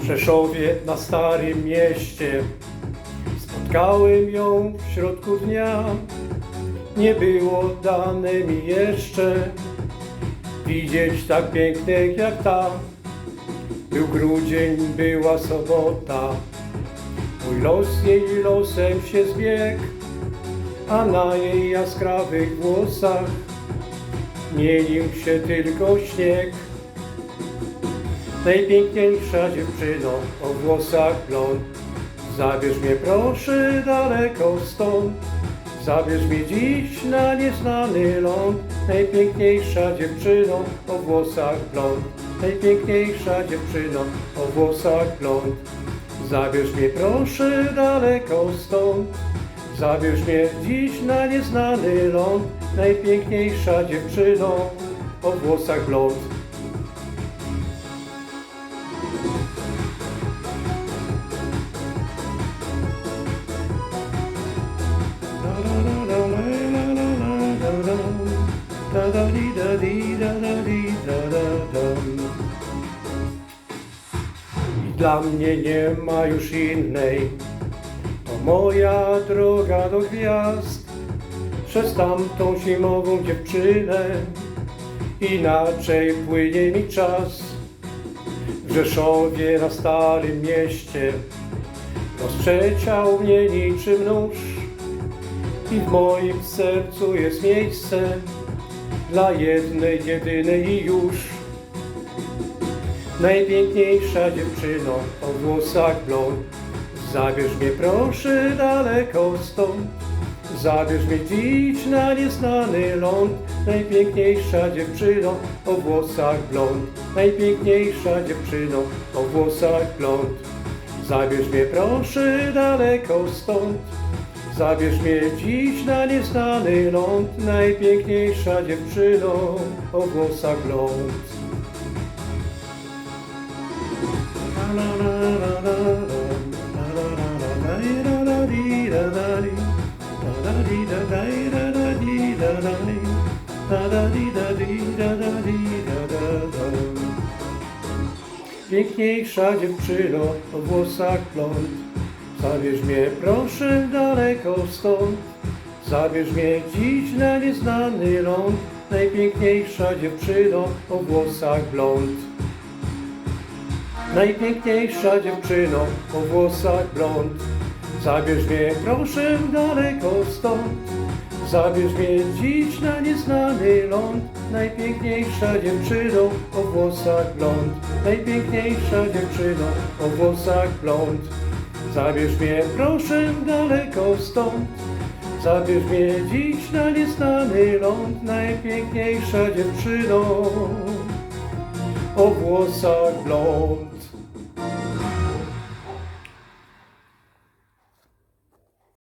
W Rzeszowie na Starym Mieście. Spotkałem ją w środku dnia. Nie było dane mi jeszcze Widzieć tak pięknych jak ta. Był grudzień, była sobota Mój los jej losem się zbiegł A na jej jaskrawych włosach Mienił się tylko śnieg. Najpiękniejsza dziewczyno o włosach blond Zabierz mnie proszę daleko stąd. Zabierz mnie dziś na nieznany ląd. Najpiękniejsza dziewczyno o włosach blond. Najpiękniejsza dziewczyno o włosach blond Zabierz mnie proszę daleko stąd Zabierz mnie dziś na nieznany ląd Najpiękniejsza dziewczyno o włosach blond I dla mnie nie ma już innej, to moja droga do gwiazd, przez tamtą zimową dziewczynę, inaczej płynie mi czas. W Rzeszowie na Starym Mieście. Rozprzeciał mnie niczym nóż. I w moim sercu jest miejsce dla jednej, jedynej i już. Najpiękniejsza dziewczyno o włosach blond, zabierz mnie proszę daleko stąd. Zabierz mnie dziś na nieznany ląd, najpiękniejsza dziewczyno o włosach blond, najpiękniejsza dziewczyno o włosach blond. Zabierz mnie proszę daleko stąd, zabierz mnie dziś na nieznany ląd, najpiękniejsza dziewczyno o włosach blond. Piękniejsza dziewczyno o włosach blond, zabierz mnie proszę daleko stąd, zabierz mnie dziś na nieznany ląd, najpiękniejsza dziewczyno o włosach blond. Najpiękniejsza dziewczyno o włosach blond. Zabierz mnie proszę daleko stąd. Zabierz mnie dziś na nieznany ląd. Najpiękniejsza dziewczyno o włosach blond. Najpiękniejsza dziewczyno o włosach blond. Zabierz mnie proszę daleko stąd. Zabierz mnie dziś na nieznany ląd. Najpiękniejsza dziewczyno o włosach blond